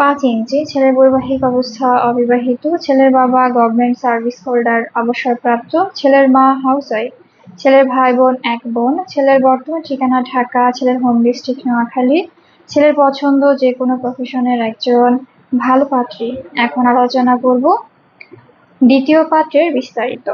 পাঁচ ইঞ্চি, ছেলের বৈবাহিক অবস্থা অবিবাহিত, ছেলের বাবা গভর্নমেন্ট সার্ভিস হোল্ডার অবসরপ্রাপ্ত, ছেলের মা হাউস ছেলের ভাই বোন এক বোন, ছেলের বর্তমান ঠিকানা ঢাকা, ছেলের হোম ডিস্ট্রিক্ট নোয়াখালী, ছেলের পছন্দ যে কোনো প্রফেশনের একজন ভালো পাত্রী। এখন আলোচনা করব দ্বিতীয় পাত্রের বিস্তারিত।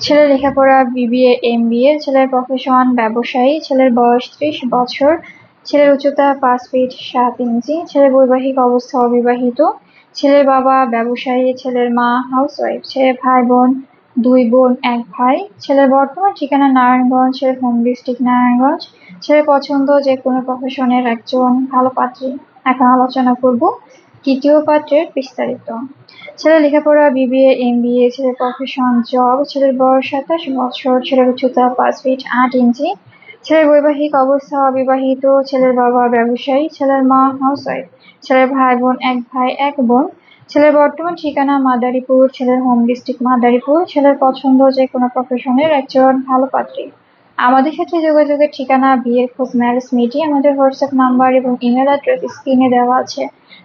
ছেলের লেখাপড়া বিবিএ এম বিএ ছেলের প্রফেশন ব্যবসায়ী, ছেলের বয়স ত্রিশ বছর ছেলের উচ্চতা পাঁচ ফিট সাত ইঞ্চি, ছেলের বৈবাহিক অবস্থা অবিবাহিত, ছেলের বাবা ব্যবসায়ী, ছেলের মা হাউসওয়াইফ ছেলের ভাই বোন, দুই বোন, এক ভাই, ছেলের বর্তমান ঠিকানা নারায়ণগঞ্জ, ছেলের হোম ডিস্ট্রিক্ট নারায়ণগঞ্জ, ছেলের পছন্দ যে কোনো প্রফেশনের একজন ভালো পাত্রী। এখন আলোচনা করব তৃতীয় পাত্রের বিস্তারিত। ছেলের লেখাপড়া বিবিএ এম বিএ ছেলের প্রফেশন জব ছেলের বয়স সাতাশ বছর, ছেলের উচ্চতা পাঁচ ফিট আট ইঞ্চি ছেলের বৈবাহিক অবস্থা অবিবাহিত, ছেলের বাবা ব্যবসায়ী, ছেলের মা হাউসওয়াইফ, ছেলের ভাই বোন এক ভাই, এক বোন, ছেলের বর্তমান ঠিকানা মাদারীপুর, ছেলের হোম ডিস্ট্রিক্ট মাদারীপুর, ছেলের পছন্দ যে কোনো প্রফেশনের একজন ভালো পাত্রী। আমাদের সাথে যোগাযোগের ঠিকানা, বিয়ের খোঁজ ম্যারেজ মিটি আমাদের হোয়াটসঅ্যাপ নাম্বার এবং ইমেল অ্যাড্রেস স্ক্রিনে দেওয়া আছে।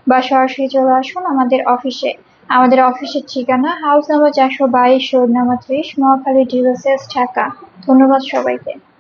বা সরাসরি চলে আসুন আমাদের অফিসে। আমাদের অফিসের ঠিকানা হাউস নাম্বার চারশো বাইশ, রোড নাম্বার ত্রিশ, মহাখালী ডিউএসএস ঢাকা। ধন্যবাদ সবাইকে।